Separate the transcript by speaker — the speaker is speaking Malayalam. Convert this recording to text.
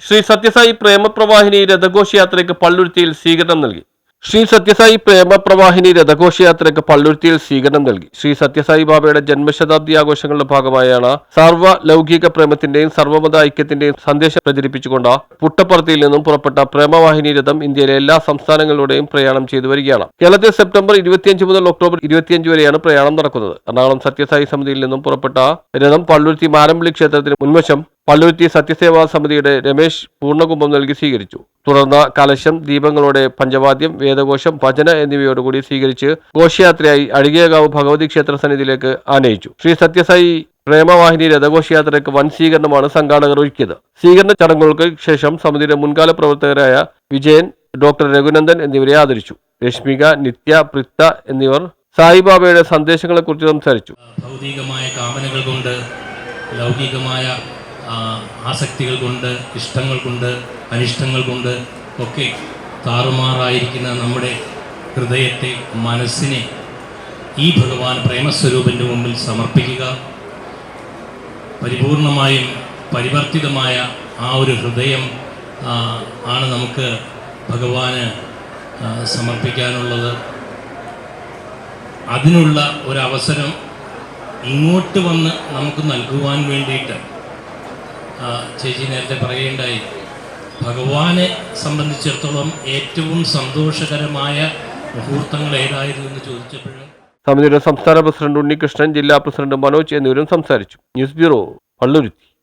Speaker 1: ശ്രീ സത്യസായി പ്രേമപ്രവാഹിനി രഥഘോഷയാത്രയ്ക്ക് പള്ളുരുത്തിയിൽ സ്വീകരണം നൽകി. ശ്രീ സത്യസായി പ്രേമപ്രവാഹിനി രഥഘോഷയാത്രയ്ക്ക് പള്ളുരുത്തിയിൽ സ്വീകരണം നൽകി. ശ്രീ സത്യസായി ബാബയുടെ ജന്മശതാബ്ദി ആഘോഷങ്ങളുടെ ഭാഗമായാണ് സർവ ലൗകിക പ്രേമത്തിന്റെയും സർവമത ഐക്യത്തിന്റെയും സന്ദേശം പ്രചരിപ്പിച്ചുകൊണ്ട് പുട്ടപ്പുറത്തിയിൽ നിന്നും പുറപ്പെട്ട പ്രേമവാഹിനി രഥം ഇന്ത്യയിലെ എല്ലാ സംസ്ഥാനങ്ങളിലൂടെയും പ്രയാണം ചെയ്തു വരികയാണ്. കേരളത്തിൽ സെപ്റ്റംബർ ഇരുപത്തിയഞ്ച് മുതൽ ഒക്ടോബർ ഇരുപത്തിയഞ്ച് വരെയാണ് പ്രയാണം നടക്കുന്നത്. എറണാകുളം സത്യസായി സമിതിയിൽ നിന്നും പുറപ്പെട്ട രഥം പള്ളുരുത്തി മാരമ്പള്ളി ക്ഷേത്രത്തിന് മുൻവശം പള്ളുരുത്തി സത്യസേവാ സമിതിയുടെ രമേശ് പൂർണകുംഭം നൽകി സ്വീകരിച്ചു. തുടർന്ന് കലശം ദീപങ്ങളോടെ പഞ്ചവാദ്യം വേദഘോഷം ഭജന എന്നിവയോടുകൂടി സ്വീകരിച്ച് ഘോഷയാത്രയായി അഴികേകാവ് ഭഗവതി ക്ഷേത്ര സന്നിധിയിലേക്ക് ആനയിച്ചു. ശ്രീ സത്യസായി പ്രേമവാഹിനി രഥഘോഷയാത്രയ്ക്ക് വൻ സ്വീകരണമാണ് സംഘാടകർ ഒരുക്കിയത്. സ്വീകരണ ചടങ്ങുകൾക്ക് ശേഷം സമിതിയുടെ മുൻകാല പ്രവർത്തകരായ വിജയൻ ഡോക്ടർ രഘുനന്ദൻ എന്നിവരെ ആദരിച്ചു. രശ്മിക നിത്യ പ്രിത്ത എന്നിവർ സായിബാബയുടെ സന്ദേശങ്ങളെക്കുറിച്ച് സംസാരിച്ചു.
Speaker 2: ഭൗതികമായ കാമനകൾ കൊണ്ട് ലൗകികമായ ആസക്തികൾ കൊണ്ട് ഇഷ്ടങ്ങൾ കൊണ്ട് അനിഷ്ടങ്ങൾ കൊണ്ട് ഒക്കെ താറുമാറായിരിക്കുന്ന നമ്മുടെ ഹൃദയത്തെ മനസ്സിനെ ഈ ഭഗവാൻ പ്രേമസ്വരൂപന്റെ മുമ്പിൽ സമർപ്പിക്കുക. പരിപൂർണമായും പരിവർത്തിതമായ ആ ഒരു ഹൃദയം ആണ് നമുക്ക് ഭഗവാന് സമർപ്പിക്കാനുള്ളത്. അതിനുള്ള ഒരവസരം ഇങ്ങോട്ട് വന്ന് നമുക്ക് നൽകുവാൻ വേണ്ടിയിട്ട് ചേച്ചി നേരത്തെ പറയുകയുണ്ടായി. ഭഗവാനെ സംബന്ധിച്ചിടത്തോളം ഏറ്റവും സന്തോഷകരമായ മുഹൂർത്തങ്ങൾ ഏതായിരുന്നു എന്ന് ചോദിച്ചപ്പോഴും
Speaker 1: സമിതിയുടെ സംസ്ഥാന പ്രസിഡന്റ് ഉണ്ണികൃഷ്ണൻ ജില്ലാ പ്രസിഡന്റ് മനോജ് എന്നിവരും സംസാരിച്ചു. News bureau Palluruthy.